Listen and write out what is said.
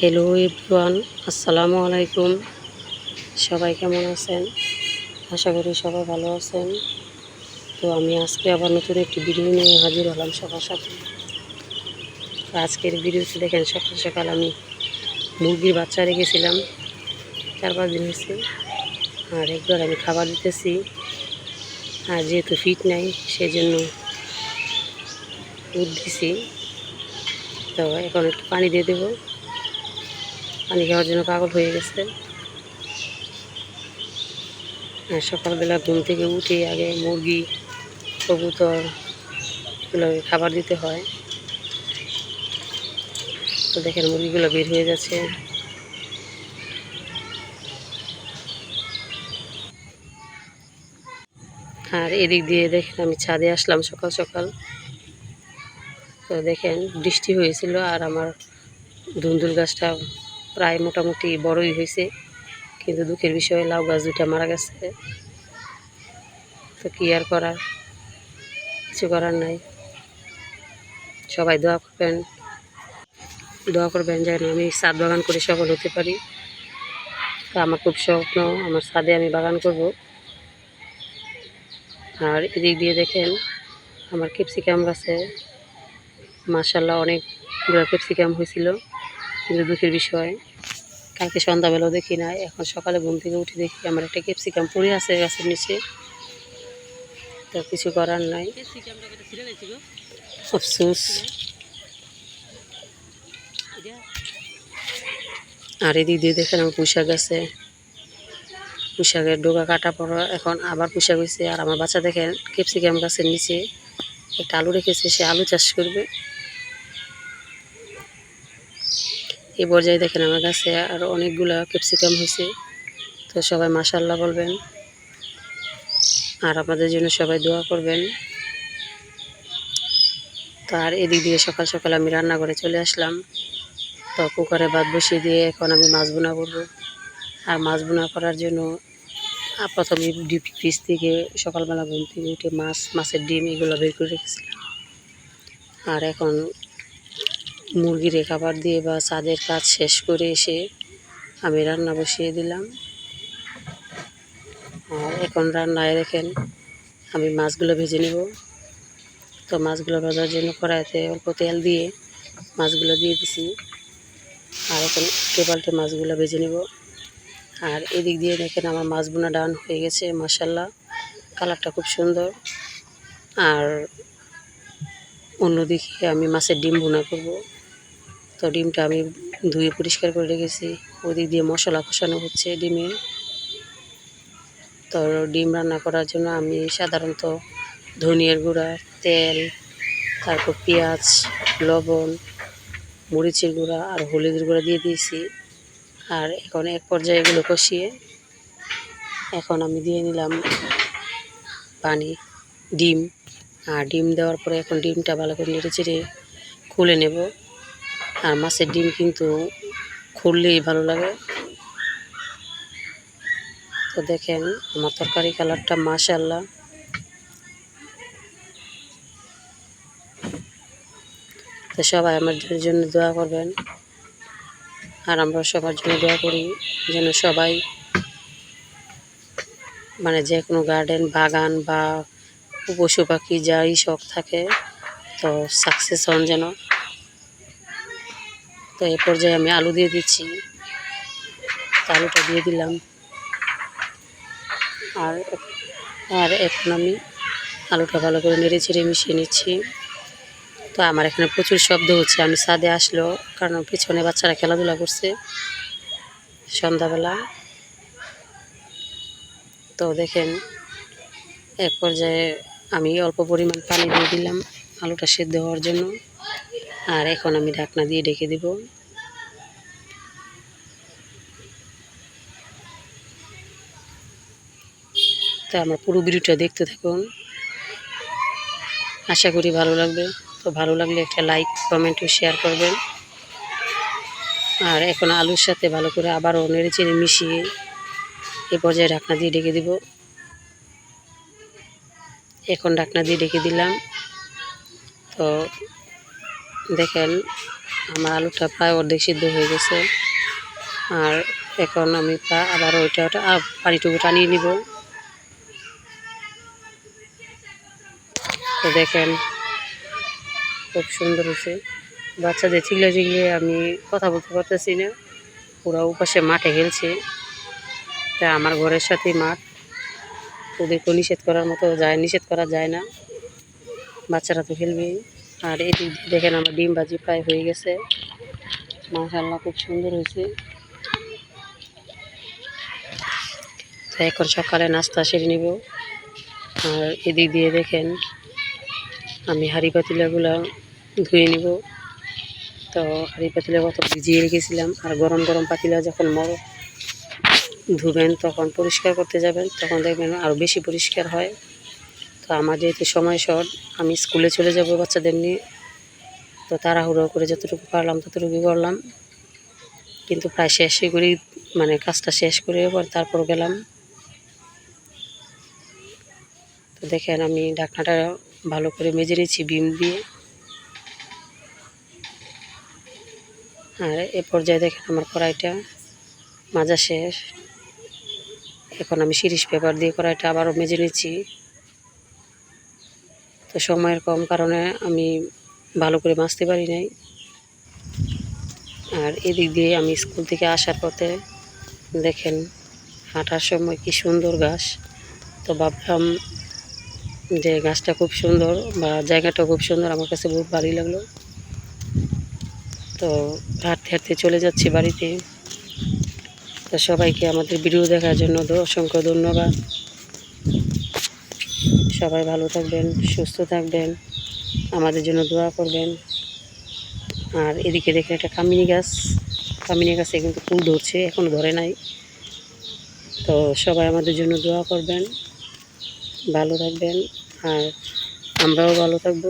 Hello everyone আসসালামু আলাইকুম সবাই কেমন আছেন? আশা করি সবাই ভালো আছেন। তো আমি আজকে আবার নতুন একটি ভিডিও নিয়ে হাজির হলাম সবার সাথে। আজকের ভিডিওতে দেখেন, সকাল সকাল আমি মুরগির বাচ্চা রেখেছিলাম। চার পাঁচ দিন হয়েছে। আর একবার আমি খাবার দিতেছি। আর যেহেতু ফিট নাই, সেজন্য দুধ দিছি। তো এখন একটু পানি দিয়ে দেবো। পানি খাওয়ার জন্য পাগল হয়ে গেছে। আর সকালবেলা ঘুম থেকে উঠে আগে মুরগি, কবুতর এগুলোকে খাবার দিতে হয়। তো দেখেন মুরগিগুলো বের হয়ে যাচ্ছে। আর এদিক দিয়ে দেখেন আমি ছাদে আসলাম সকাল সকাল। তো দেখেন বৃষ্টি হয়েছিল আর আমার ধুন্দুল গাছটা প্রায় মোটামুটি বড়ই হয়েছে। কিন্তু দুঃখের বিষয়ে, লাউ গাছ দুটা মারা গেছে। তো কি আর করার? কিছু করার নাই। সবাই দোয়া করবেন। দোয়া করবেন যেন আমি ছাদ বাগান করে সফল হতে পারি। তো আমার খুব স্বপ্ন, আমার ছাদে আমি বাগান করব। আর এদিক দিয়ে দেখেন, আমার ক্যাপসিকাম গাছে মার্শাল্লাহ অনেকগুলো ক্যাপসিকাম হয়েছিল। কিন্তু দুঃখের বিষয় কালকে সন্ধ্যাবেলাও দেখি না, এখন সকালে ঘুম থেকে উঠে দেখি আমার একটা ক্যাপসিকাম পড়ে আছে গাছের নিচে। তো কিছু করার নাই। আফসোস। আর দিয়ে দেখেন আমার পুঁশাক আছে। পুঁশাকের ডোকা কাটা পড়া এখন আবার পুঁশাক হয়েছে আর আমার বাচ্চা দেখেন ক্যাপসিকাম গাছের নিচে একটা আলু রেখেছে, সে আলু চাষ করবে। এই পর্যায়ে দেখেন আমার কাছে আরও অনেকগুলা ক্যাপসিকাম হয়েছে। তো সবাই মাশাল্লাহ বলবেন। আর আপনাদের জন্য সবাই দোয়া করবেন। তার এদিক দিয়ে সকাল সকাল আমি রান্না করে চলে আসলাম। তো কুকারে ভাত বসিয়ে দিয়ে এখন আমি মাছ বোনা করব। আর মাছ বোনা করার জন্য প্রথমে ডিপ ফ্রিজ থেকে সকালবেলা ঘুম থেকে উঠে মাছ, মাছের ডিম এগুলো বের করে রেখেছিলাম। আর এখন মুরগিরে খাবার দিয়ে বা চাঁদের কাজ শেষ করে এসে আমি রান্না বসিয়ে দিলাম। আর এখন রান্নায় দেখেন, আমি মাছগুলো ভেজে নেব। তো মাছগুলো ভাজার জন্য কড়াইতে অল্প তেল দিয়ে মাছগুলো দিয়ে দিছি। আর এখন টেপাল্টে মাছগুলো ভেজে নেব। আর এদিক দিয়ে দেখেন আমার মাছ বোনা ডান হয়ে গেছে মাসাল্লাহ কালারটা খুব সুন্দর। আর অন্যদিকে আমি মাছের ডিম বোনা করব। তো ডিমটা আমি ধুয়ে পরিষ্কার করে রেখেছি। ওদিক দিয়ে মশলা কষানো হচ্ছে ডিমের তো ডিম রান্না করার জন্য আমি সাধারণত ধনিয়ার গুঁড়া, তেল, তারপর পেঁয়াজ, লবণ, মরিচের গুঁড়া আর হলুদের গুঁড়া দিয়ে দিয়েছি। আর এখন এক পর্যায়ে এগুলো কষিয়ে এখন আমি দিয়ে নিলাম পানি, ডিম। আর ডিম দেওয়ার পরে এখন ডিমটা ভালো করে নেড়ে চেড়ে খুলে নেব। আর মাছের ডিম কিন্তু খুললেই ভালো লাগে। তো দেখেন, আমার তরকারি কালারটা মাশাল্লাহ তো সবাই আমার জন্য দোয়া করবেন। আর আমরা সবার জন্য দোয়া করি যেন সবাই মানে যে কোনো গার্ডেন, বাগান বা পশু পাখি যাই শখ থাকে, তো সাকসেস হন যেন। তো এই পর্যায়ে আমি আলু দিয়ে দিচ্ছি। আলুটা দিয়ে দিলাম। আর আর এখন আমি আলুটা ভালো করে নেড়ে চেড়ে মিশিয়ে নিচ্ছি। তো আমার এখানে প্রচুর শব্দ হচ্ছে। আমি ছাদে আসলো, কারণ পিছনে বাচ্চারা খেলাধুলা করছে সন্ধ্যাবেলা। তো দেখেন এক পর্যায়ে আমি অল্প পরিমাণ পানি দিয়ে দিলাম আলুটা সেদ্ধ হওয়ার জন্য। আর এখন আমি ঢাকনা দিয়ে ঢেকে দিব। তো আমার পুরো ভিডিওটা দেখতে থাকুন। আশা করি ভালো লাগবে। তো ভালো লাগলে একটা লাইক, কমেন্ট ও শেয়ার করবেন। আর এখন আলুর সাথে ভালো করে আবারও নেড়ে চেড়ে মিশিয়ে এ পর্যায়ে ঢাকনা দিয়ে ঢেকে দিব। এখন ঢাকনা দিয়ে ঢেকে দিলাম। তো দেখেন, আমার আলুটা প্রায় অর্ধেক সিদ্ধ হয়ে গেছে। আর এখন আমি আবার ওইটা ওটা পানিটুকু টানিয়ে নিব। তো দেখেন, খুব সুন্দর হয়েছে। বাচ্চাদের চিগলে চিগলে আমি কথা বলতে পারতেছি না। ওরা উপাসে মাঠে খেলছে। তা আমার ঘরের সাথে মাঠ। ওদেরকেও নিষেধ করার মতো যায় নিষেধ করা যায় না। বাচ্চারা তো খেলবেই। আর এদিক দেখেন আমার ডিম ভাজি প্রায় হয়ে গেছে। মাশাল্লাহ খুব সুন্দর হয়েছে। এখন সকালে নাস্তা সেরে নিব। আর এদিক দিয়ে দেখেন, আমি হাঁড়ি পাতিলাগুলো ধুয়ে নিব। তো হাঁড়ি পাতিলা কত ভিজিয়ে রেখেছিলাম। আর গরম গরম পাতিলা যখন মর ধুবেন, তখন পরিষ্কার করতে যাবেন, তখন দেখবেন আরও বেশি পরিষ্কার হয়। তো আমার যেহেতু সময় শর্ট আমি স্কুলে চলে যাব বাচ্চাদের নিয়ে। তো তাড়াহুড়ো করে যতটুকু পারলাম ততটুকু করলাম। কিন্তু প্রায় শেষই করেই মানে কাজটা শেষ করে পর তারপর গেলাম। তো দেখেন আমি ঢাকনাটা ভালো করে মেজে নিয়েছি, বিম দিয়ে। আর এ পর্যায়ে দেখেন আমার কড়াইটা মাজা শেষ। এখন আমি শিরিষ পেপার দিয়ে কড়াইটা আবারও মেজে নিচ্ছি। তো সময়ের কম কারণে আমি ভালো করে বাঁচতে পারি নাই। আর এদিক দিয়ে আমি স্কুল থেকে আসার পথে দেখেন হাঁটার সময় কি সুন্দর ঘাস। তো ভাবলাম যে গাছটা খুব সুন্দর বা জায়গাটা খুব সুন্দর, আমার কাছে বহুত ভালোই লাগল। তো হাঁটতে হাঁটতে চলে যাচ্ছি বাড়িতে। তো সবাইকে আমাদের ভিডিও দেখার জন্য অসংখ্য ধন্যবাদ। সবাই ভালো থাকবেন, সুস্থ থাকবেন, আমাদের জন্য দোয়া করবেন। আর এদিকে দেখে একটা কামিনি গাছ, কামিনী গাছে কিন্তু ফুল ধরছে এখনও ধরে নাই। তো সবাই আমাদের জন্য দোয়া করবেন, ভালো থাকবেন, আর আমরাও ভালো থাকব।